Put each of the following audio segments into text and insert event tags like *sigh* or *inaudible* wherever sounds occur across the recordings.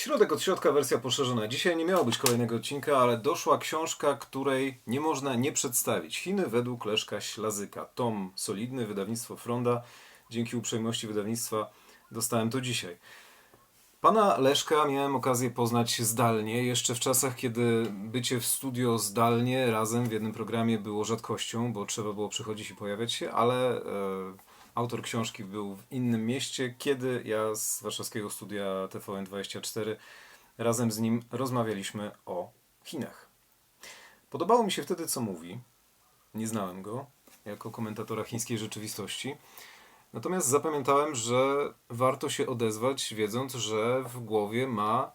Środek od środka, wersja poszerzona. Dzisiaj nie miało być kolejnego odcinka, ale doszła książka, której nie można nie przedstawić. Chiny według Leszka Ślazyka. Tom solidny, wydawnictwo Fronda. Dzięki uprzejmości wydawnictwa dostałem to dzisiaj. Pana Leszka miałem okazję poznać zdalnie, jeszcze w czasach, kiedy bycie w studio zdalnie razem w jednym programie było rzadkością, bo trzeba było przychodzić i pojawiać się, ale e, autor książki był w innym mieście, kiedy ja z warszawskiego studia TVN24 razem z nim rozmawialiśmy o Chinach. Podobało mi się wtedy, co mówi. Nie znałem go jako komentatora chińskiej rzeczywistości. Natomiast zapamiętałem, że warto się odezwać, wiedząc, że w głowie ma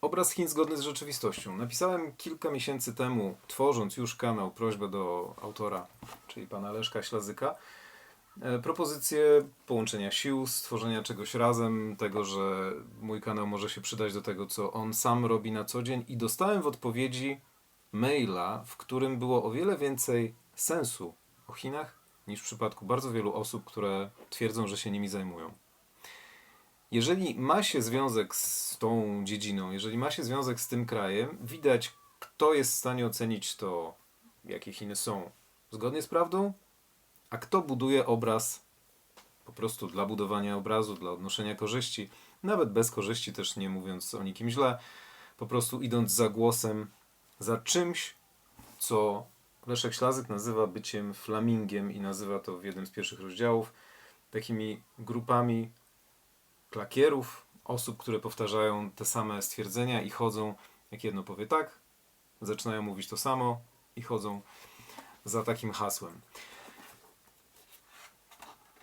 obraz Chin zgodny z rzeczywistością. Napisałem kilka miesięcy temu, tworząc już kanał, prośbę do autora, czyli pana Leszka Ślazyka, e, propozycję połączenia sił, stworzenia czegoś razem, tego, że mój kanał może się przydać do tego, co on sam robi na co dzień. I dostałem w odpowiedzi maila, w którym było o wiele więcej sensu o Chinach niż w przypadku bardzo wielu osób, które twierdzą, że się nimi zajmują. Jeżeli ma się związek z tą dziedziną, jeżeli ma się związek z tym krajem, widać, kto jest w stanie ocenić to, jakie Chiny są. Zgodnie z prawdą, a kto buduje obraz po prostu dla budowania obrazu, dla odnoszenia korzyści, nawet bez korzyści, też nie mówiąc o nikim źle, po prostu idąc za głosem, za czymś, co Leszek Ślazyk nazywa byciem flamingiem i nazywa to w jednym z pierwszych rozdziałów takimi grupami klakierów, osób, które powtarzają te same stwierdzenia i chodzą, jak jedno powie tak, zaczynają mówić to samo i chodzą za takim hasłem.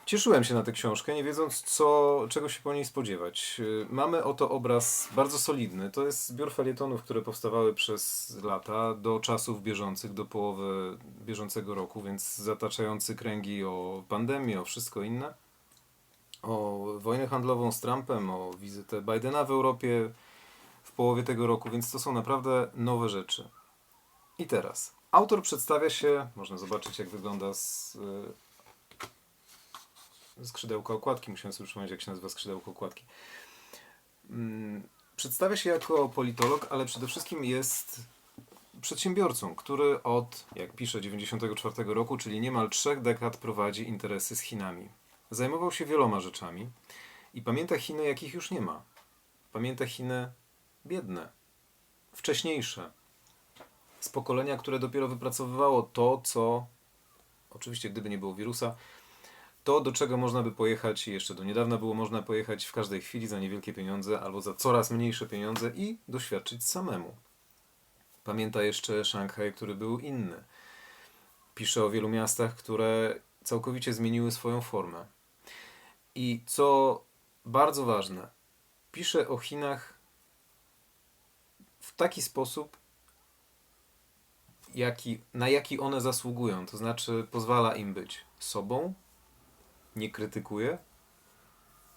Cieszyłem się na tę książkę, nie wiedząc, co, czego się po niej spodziewać. Yy, Mamy oto obraz bardzo solidny. To jest zbiór felietonów, które powstawały przez lata, do czasów bieżących, do połowy bieżącego roku, więc zataczający kręgi o pandemię, o wszystko inne. O wojnę handlową z Trumpem, o wizytę Bidena w Europie w połowie tego roku, więc to są naprawdę nowe rzeczy. I teraz. Autor przedstawia się, można zobaczyć jak wygląda z yy, skrzydełka okładki. Musiałem sobie przypomnieć, jak się nazywa skrzydełko okładki. Mm, Przedstawia się jako politolog, ale przede wszystkim jest przedsiębiorcą, który od, jak pisze, 94 roku, czyli niemal trzech dekad prowadzi interesy z Chinami. Zajmował się wieloma rzeczami i pamięta Chiny, jakich już nie ma. Pamięta Chiny biedne, wcześniejsze, z pokolenia, które dopiero wypracowywało to, co, oczywiście gdyby nie było wirusa, to, do czego można by pojechać, jeszcze do niedawna było można pojechać w każdej chwili za niewielkie pieniądze albo za coraz mniejsze pieniądze i doświadczyć samemu. Pamięta jeszcze Szanghaj, który był inny. Pisze o wielu miastach, które całkowicie zmieniły swoją formę. I co bardzo ważne, pisze o Chinach w taki sposób, jaki, na jaki one zasługują. To znaczy, pozwala im być sobą, nie krytykuje,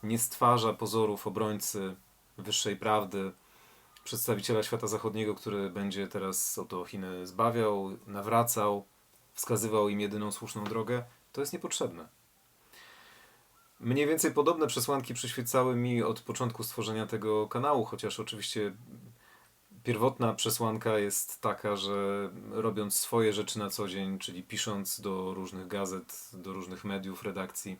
nie stwarza pozorów obrońcy wyższej prawdy, przedstawiciela świata zachodniego, który będzie teraz oto Chiny zbawiał, nawracał, wskazywał im jedyną słuszną drogę. To jest niepotrzebne. Mniej więcej podobne przesłanki przyświecały mi od początku stworzenia tego kanału, chociaż oczywiście pierwotna przesłanka jest taka, że robiąc swoje rzeczy na co dzień, czyli pisząc do różnych gazet, do różnych mediów, redakcji,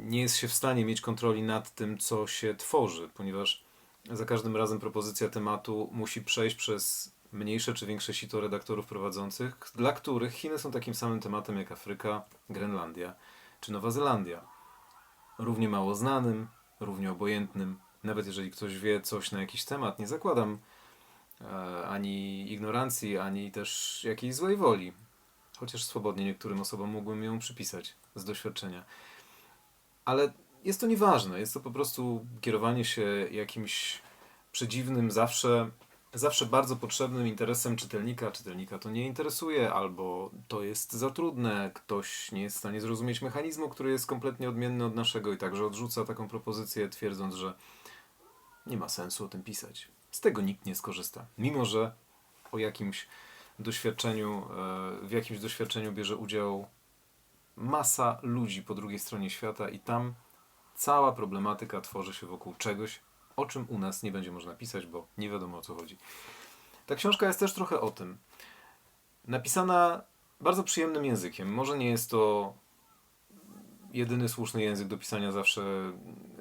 nie jest się w stanie mieć kontroli nad tym, co się tworzy, ponieważ za każdym razem propozycja tematu musi przejść przez mniejsze czy większe sito redaktorów prowadzących, dla których Chiny są takim samym tematem jak Afryka, Grenlandia czy Nowa Zelandia. Równie mało znanym, równie obojętnym, nawet jeżeli ktoś wie coś na jakiś temat, nie zakładam e, ani ignorancji, ani też jakiejś złej woli. Chociaż swobodnie niektórym osobom mógłbym ją przypisać z doświadczenia. Ale jest to nieważne. Jest to po prostu kierowanie się jakimś przedziwnym, zawsze, zawsze bardzo potrzebnym interesem czytelnika. Czytelnika to nie interesuje, albo to jest za trudne, ktoś nie jest w stanie zrozumieć mechanizmu, który jest kompletnie odmienny od naszego i także odrzuca taką propozycję, twierdząc, że nie ma sensu o tym pisać. Z tego nikt nie skorzysta. Mimo, że o jakimś doświadczeniu, e, w jakimś doświadczeniu bierze udział masa ludzi po drugiej stronie świata i tam cała problematyka tworzy się wokół czegoś, o czym u nas nie będzie można pisać, bo nie wiadomo o co chodzi. Ta książka jest też trochę o tym. Napisana bardzo przyjemnym językiem. Może nie jest to jedyny słuszny język do pisania zawsze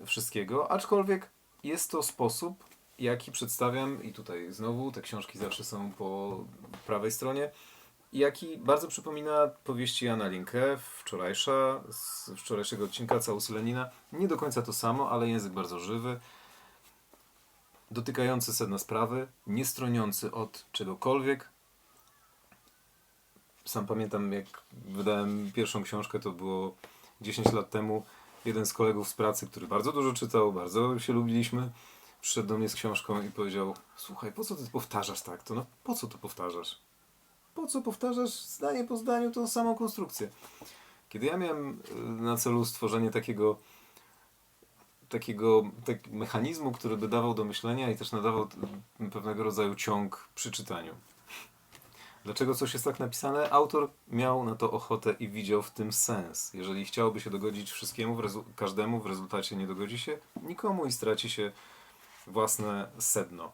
wszystkiego, aczkolwiek jest to sposób, jaki przedstawiam, i tutaj znowu te książki zawsze są po prawej stronie, jaki bardzo przypomina powieści Jana Linkę, wczorajsza, z wczorajszego odcinka Całus Lenina. Nie do końca to samo, ale język bardzo żywy, dotykający sedna sprawy, nie stroniący od czegokolwiek. Sam pamiętam, jak wydałem pierwszą książkę, to było 10 lat temu. Jeden z kolegów z pracy, który bardzo dużo czytał, bardzo się lubiliśmy, przyszedł do mnie z książką i powiedział: Słuchaj, po co ty powtarzasz tak? To no, po co to powtarzasz? Po co powtarzasz zdanie po zdaniu tą samą konstrukcję? Kiedy ja miałem y, na celu stworzenie takiego takiego tak, mechanizmu, który by dawał do myślenia i też nadawał pewnego rodzaju ciąg przy czytaniu. Dlaczego coś jest tak napisane? Autor miał na to ochotę i widział w tym sens. Jeżeli chciałoby się dogodzić wszystkiemu, w każdemu, w rezultacie nie dogodzi się nikomu i straci się własne sedno.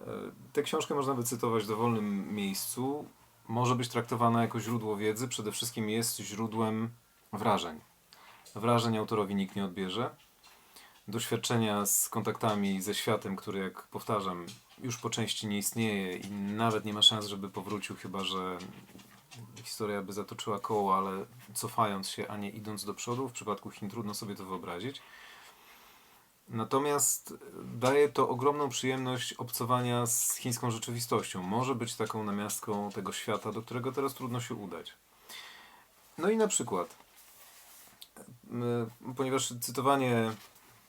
E, Tę książkę można wycytować w dowolnym miejscu. Może być traktowana jako źródło wiedzy. Przede wszystkim jest źródłem wrażeń. Wrażeń autorowi nikt nie odbierze. Doświadczenia z kontaktami ze światem, który, jak powtarzam, już po części nie istnieje i nawet nie ma szans, żeby powrócił, chyba że historia by zatoczyła koło, ale cofając się, a nie idąc do przodu. W przypadku Chin trudno sobie to wyobrazić. Natomiast daje to ogromną przyjemność obcowania z chińską rzeczywistością. Może być taką namiastką tego świata, do którego teraz trudno się udać. No i na przykład, ponieważ cytowanie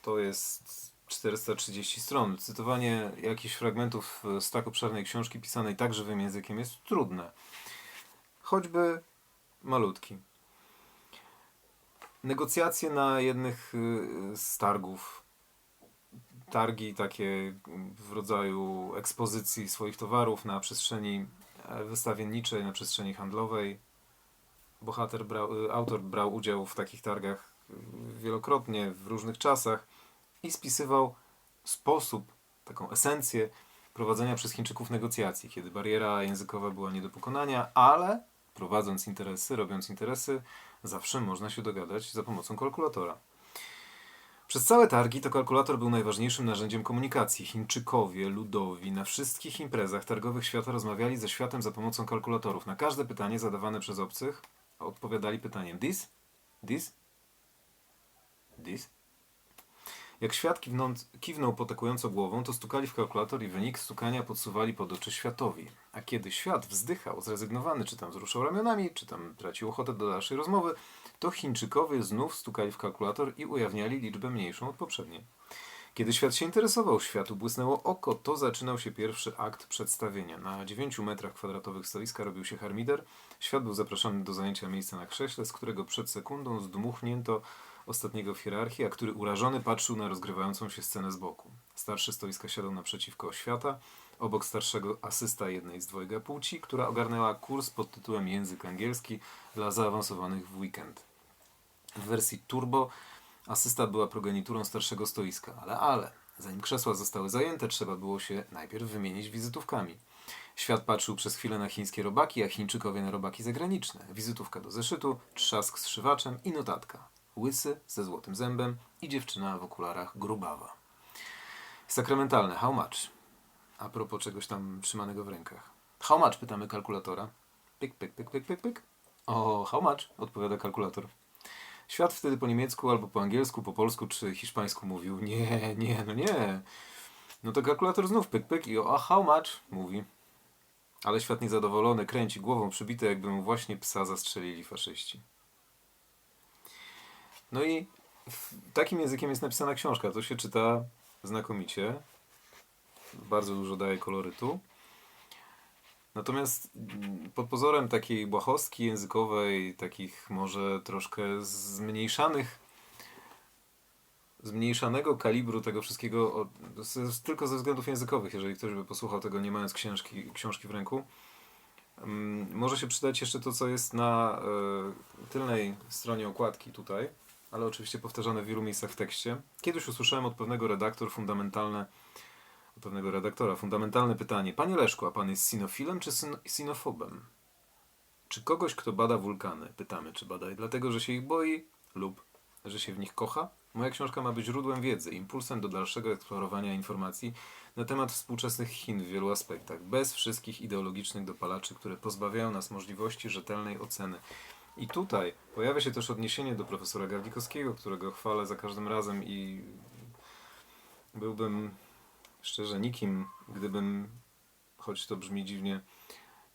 to jest 430 stron, cytowanie jakichś fragmentów z tak obszernej książki pisanej tak żywym językiem jest trudne. Choćby malutki. Negocjacje na jednych y, z targów targi takie w rodzaju ekspozycji swoich towarów na przestrzeni e, wystawienniczej, na przestrzeni handlowej. Bohater brał, y, autor brał udział w takich targach y, wielokrotnie, w różnych czasach i spisywał sposób, taką esencję prowadzenia przez Chińczyków negocjacji, kiedy bariera językowa była nie do pokonania, ale prowadząc interesy, robiąc interesy, zawsze można się dogadać za pomocą kalkulatora. Przez całe targi to kalkulator był najważniejszym narzędziem komunikacji. Chińczykowie, ludowi, na wszystkich imprezach targowych świata rozmawiali ze światem za pomocą kalkulatorów. Na każde pytanie zadawane przez obcych odpowiadali pytaniem this, this, this. Jak świat kiwnąc, kiwnął potakująco głową, to stukali w kalkulator i wynik stukania podsuwali pod oczy światowi. A kiedy świat wzdychał, zrezygnowany, czy tam wzruszał ramionami, czy tam tracił ochotę do dalszej rozmowy, to Chińczykowie znów stukali w kalkulator i ujawniali liczbę mniejszą od poprzedniej. Kiedy świat się interesował, światu błysnęło oko, to zaczynał się pierwszy akt przedstawienia. Na 9 metrach kwadratowych stoiska robił się harmider. Świat był zapraszany do zajęcia miejsca na krześle, z którego przed sekundą zdmuchnięto ostatniego w hierarchii, a który urażony patrzył na rozgrywającą się scenę z boku. Starszy stoiska siadał naprzeciwko świata, obok starszego asysta jednej z dwojga płci, która ogarnęła kurs pod tytułem Język angielski dla zaawansowanych w weekend. W wersji turbo asysta była progeniturą starszego stoiska, ale ale, zanim krzesła zostały zajęte, trzeba było się najpierw wymienić wizytówkami. Świat patrzył przez chwilę na chińskie robaki, a Chińczykowie na robaki zagraniczne. Wizytówka do zeszytu, trzask z szywaczem i notatka. Łysy ze złotym zębem i dziewczyna w okularach grubawa. Sakramentalne, how much? A propos czegoś tam trzymanego w rękach. How much? Pytamy kalkulatora. Pyk, pyk, pyk, pyk, pyk, pyk. O, how much? Odpowiada kalkulator. Świat wtedy po niemiecku albo po angielsku, po polsku czy hiszpańsku mówił nie, nie, no nie. No to kalkulator znów pyk, pyk i o, a how much? Mówi. Ale świat niezadowolony kręci głową przybity, jakby mu właśnie psa zastrzelili faszyści. No i takim językiem jest napisana książka. To się czyta znakomicie. Bardzo dużo daje kolorytu. Natomiast pod pozorem takiej błahostki językowej, takich może troszkę zmniejszanych, zmniejszanego kalibru tego wszystkiego, tylko ze względów językowych, jeżeli ktoś by posłuchał tego nie mając książki, książki w ręku, mm, może się przydać jeszcze to, co jest na e, tylnej stronie okładki tutaj. Ale oczywiście powtarzane w wielu miejscach w tekście. Kiedyś usłyszałem od pewnego redaktor fundamentalne, od pewnego redaktora fundamentalne pytanie. Panie Leszku, a pan jest sinofilem czy syn- sinofobem? Czy kogoś, kto bada wulkany, pytamy, czy bada dlatego, że się ich boi lub że się w nich kocha? Moja książka ma być źródłem wiedzy, impulsem do dalszego eksplorowania informacji na temat współczesnych Chin w wielu aspektach, bez wszystkich ideologicznych dopalaczy, które pozbawiają nas możliwości rzetelnej oceny. I tutaj pojawia się też odniesienie do profesora Gawlikowskiego, którego chwalę za każdym razem i byłbym szczerze nikim, gdybym, choć to brzmi dziwnie,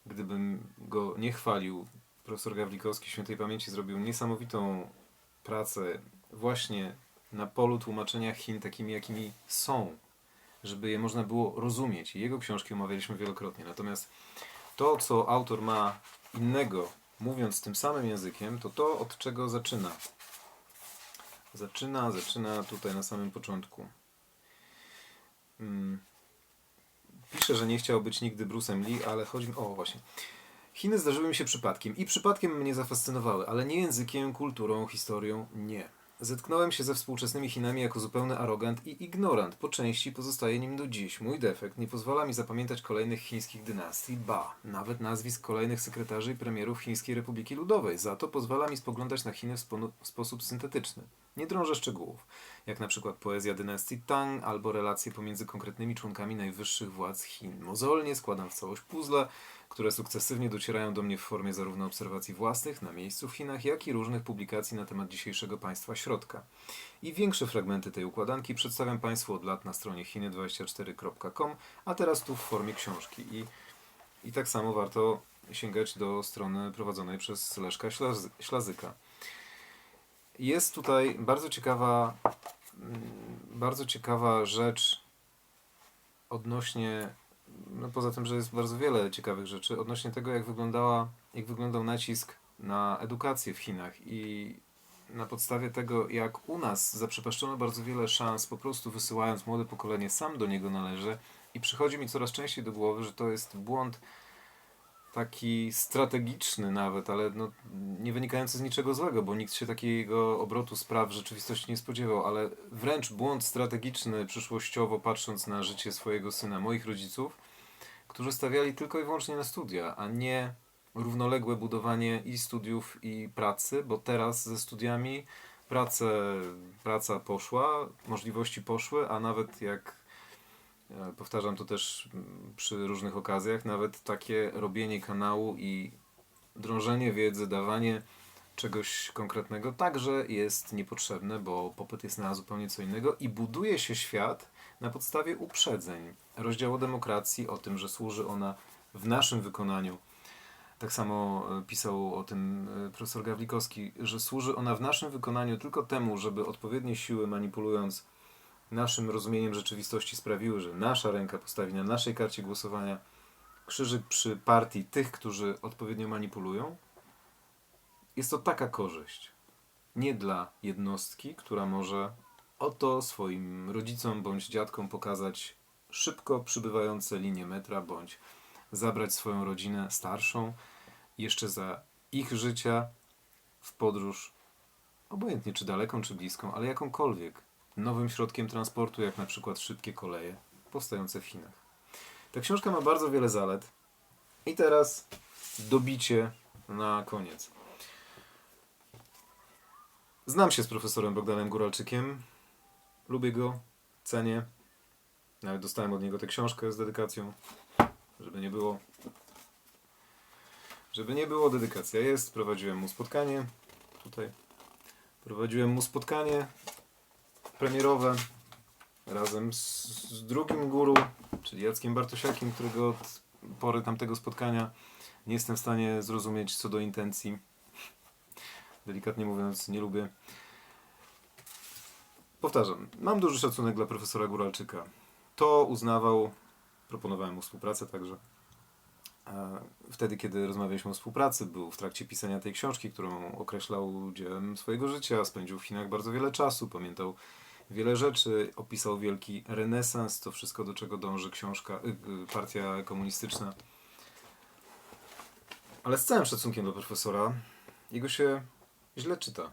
gdybym go nie chwalił. Profesor Gawlikowski świętej pamięci zrobił niesamowitą pracę właśnie na polu tłumaczenia Chin takimi, jakimi są, żeby je można było rozumieć. Jego książki omawialiśmy wielokrotnie. Natomiast to, co autor ma innego, mówiąc tym samym językiem, to to, od czego zaczyna. Zaczyna, zaczyna tutaj na samym początku. Mm. Pisze, że nie chciał być nigdy Bruce'em Lee, ale chodzi mi... O, właśnie. Chiny zdarzyły mi się przypadkiem i przypadkiem mnie zafascynowały, ale nie językiem, kulturą, historią, nie. Zetknąłem się ze współczesnymi Chinami jako zupełny arogant i ignorant. Po części pozostaje nim do dziś. Mój defekt nie pozwala mi zapamiętać kolejnych chińskich dynastii, ba, nawet nazwisk kolejnych sekretarzy i premierów Chińskiej Republiki Ludowej. Za to pozwala mi spoglądać na Chiny w, w sposób syntetyczny. Nie drążę szczegółów, jak na przykład poezja dynastii Tang albo relacje pomiędzy konkretnymi członkami najwyższych władz Chin. Mozolnie składam w całość puzzle, które sukcesywnie docierają do mnie w formie zarówno obserwacji własnych na miejscu w Chinach, jak i różnych publikacji na temat dzisiejszego państwa środka. I większe fragmenty tej układanki przedstawiam Państwu od lat na stronie chiny24.com, a teraz tu w formie książki. I, I tak samo warto sięgać do strony prowadzonej przez Leszka Ślaz- Ślazyka. Jest tutaj bardzo ciekawa, mm, bardzo ciekawa rzecz odnośnie no poza tym, że jest bardzo wiele ciekawych rzeczy odnośnie tego, jak wyglądała, jak wyglądał nacisk na edukację w Chinach i na podstawie tego, jak u nas zaprzepaszczono bardzo wiele szans, po prostu wysyłając młode pokolenie, sam do niego należy. I przychodzi mi coraz częściej do głowy, że to jest błąd taki strategiczny nawet, ale no, nie wynikający z niczego złego, bo nikt się takiego obrotu spraw w rzeczywistości nie spodziewał, ale wręcz błąd strategiczny przyszłościowo patrząc na życie swojego syna, moich rodziców, którzy stawiali tylko i wyłącznie na studia, a nie równoległe budowanie i studiów i pracy, bo teraz ze studiami pracę, praca poszła, możliwości poszły, a nawet jak e, powtarzam to też mm, przy różnych okazjach, nawet takie robienie kanału i drążenie wiedzy, dawanie czegoś konkretnego także jest niepotrzebne, bo popyt jest na zupełnie co innego i buduje się świat na podstawie uprzedzeń. Rozdział o demokracji, o tym, że służy ona w naszym wykonaniu. Tak samo e, pisał o tym e, profesor Gawlikowski, że służy ona w naszym wykonaniu tylko temu, żeby odpowiednie siły manipulując naszym rozumieniem rzeczywistości sprawiły, że nasza ręka postawi na naszej karcie głosowania krzyżyk przy partii tych, którzy odpowiednio manipulują. Jest to taka korzyść. Nie dla jednostki, która może oto swoim rodzicom bądź dziadkom pokazać szybko przybywające linie metra, bądź zabrać swoją rodzinę starszą jeszcze za ich życia w podróż, obojętnie czy daleką, czy bliską, ale jakąkolwiek, nowym środkiem transportu, jak na przykład szybkie koleje powstające w Chinach. Ta książka ma bardzo wiele zalet. I teraz dobicie na koniec. Znam się z profesorem Bogdanem Góralczykiem. Lubię go, cenię. Nawet dostałem od niego tę książkę z dedykacją, żeby nie było. Żeby nie było, dedykacja jest. Prowadziłem mu spotkanie. Tutaj. Prowadziłem mu spotkanie premierowe razem z, z drugim guru, czyli Jackiem Bartosiakiem, którego od pory tamtego spotkania nie jestem w stanie zrozumieć co do intencji. Delikatnie mówiąc, nie lubię. Powtarzam, mam duży szacunek dla profesora Góralczyka. To uznawał, proponowałem mu współpracę także. Wtedy, kiedy rozmawialiśmy o współpracy, był w trakcie pisania tej książki, którą określał dziełem swojego życia. Spędził w Chinach bardzo wiele czasu, pamiętał wiele rzeczy, opisał wielki renesans, to wszystko, do czego dąży książka, y, y, partia komunistyczna. Ale z całym szacunkiem do profesora, jego się źle czyta.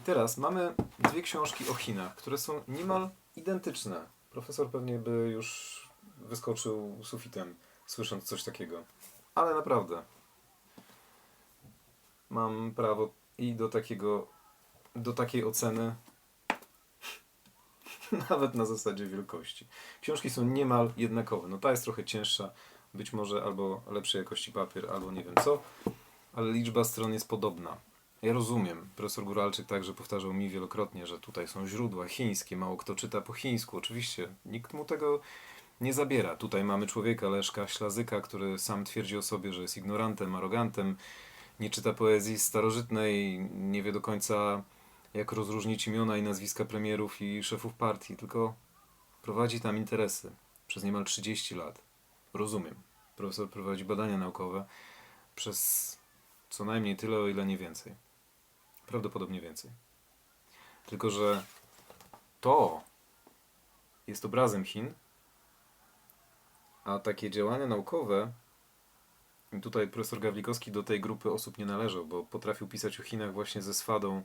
I teraz mamy dwie książki o Chinach, które są niemal identyczne. Profesor pewnie by już wyskoczył sufitem, słysząc coś takiego. Ale naprawdę. Mam prawo i do takiego, do takiej oceny, *laughs* nawet na zasadzie wielkości. Książki są niemal jednakowe. No ta jest trochę cięższa, być może albo lepszej jakości papier, albo nie wiem co, ale liczba stron jest podobna. Ja rozumiem, profesor Góralczyk także powtarzał mi wielokrotnie, że tutaj są źródła chińskie, mało kto czyta po chińsku. Oczywiście, nikt mu tego nie zabiera. Tutaj mamy człowieka, Leszka Ślazyka, który sam twierdzi o sobie, że jest ignorantem, arogantem, nie czyta poezji starożytnej, nie wie do końca jak rozróżnić imiona i nazwiska premierów i szefów partii, tylko prowadzi tam interesy przez niemal 30 lat. Rozumiem. Profesor prowadzi badania naukowe przez co najmniej tyle, o ile nie więcej. Prawdopodobnie więcej. Tylko, że to jest obrazem Chin, a takie działania naukowe, tutaj profesor Gawlikowski do tej grupy osób nie należał, bo potrafił pisać o Chinach właśnie ze swadą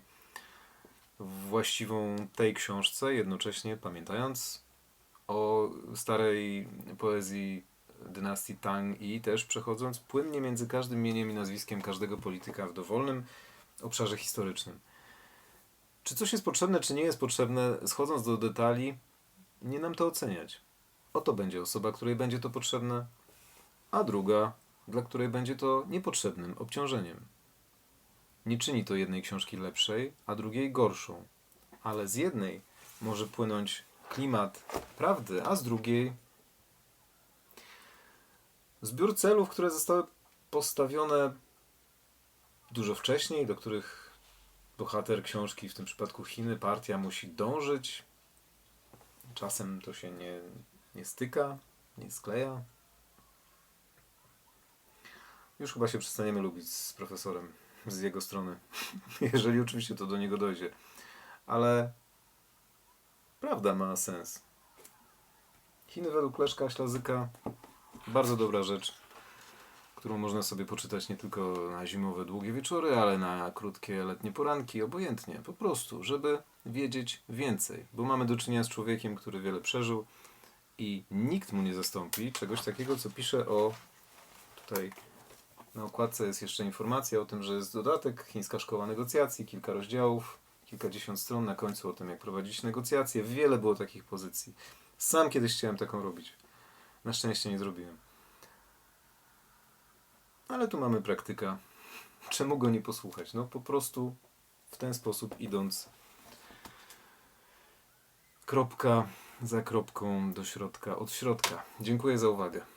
właściwą tej książce, jednocześnie pamiętając o starej poezji dynastii Tang i też przechodząc płynnie między każdym imieniem i nazwiskiem każdego polityka w dowolnym obszarze historycznym. Czy coś jest potrzebne, czy nie jest potrzebne, schodząc do detali, nie nam to oceniać. Oto będzie osoba, której będzie to potrzebne, a druga, dla której będzie to niepotrzebnym obciążeniem. Nie czyni to jednej książki lepszej, a drugiej gorszą, ale z jednej może płynąć klimat prawdy, a z drugiej zbiór celów, które zostały postawione dużo wcześniej, do których bohater książki, w tym przypadku Chiny, partia musi dążyć. Czasem to się nie, nie styka, nie skleja. Już chyba się przestaniemy lubić z profesorem, z jego strony. *laughs* Jeżeli oczywiście to do niego dojdzie. Ale prawda ma sens. Chiny według Leszka Ślazyka bardzo dobra rzecz, którą można sobie poczytać nie tylko na zimowe długie wieczory, ale na krótkie letnie poranki, obojętnie, po prostu, żeby wiedzieć więcej, bo mamy do czynienia z człowiekiem, który wiele przeżył i nikt mu nie zastąpi czegoś takiego, co pisze o tutaj na okładce jest jeszcze informacja o tym, że jest dodatek, chińska szkoła negocjacji, kilka rozdziałów, kilkadziesiąt stron na końcu o tym, jak prowadzić negocjacje. Wiele było takich pozycji. Sam kiedyś chciałem taką robić. Na szczęście nie zrobiłem. Ale tu mamy praktyka. Czemu go nie posłuchać? No po prostu w ten sposób idąc kropka za kropką do środka, od środka. Dziękuję za uwagę.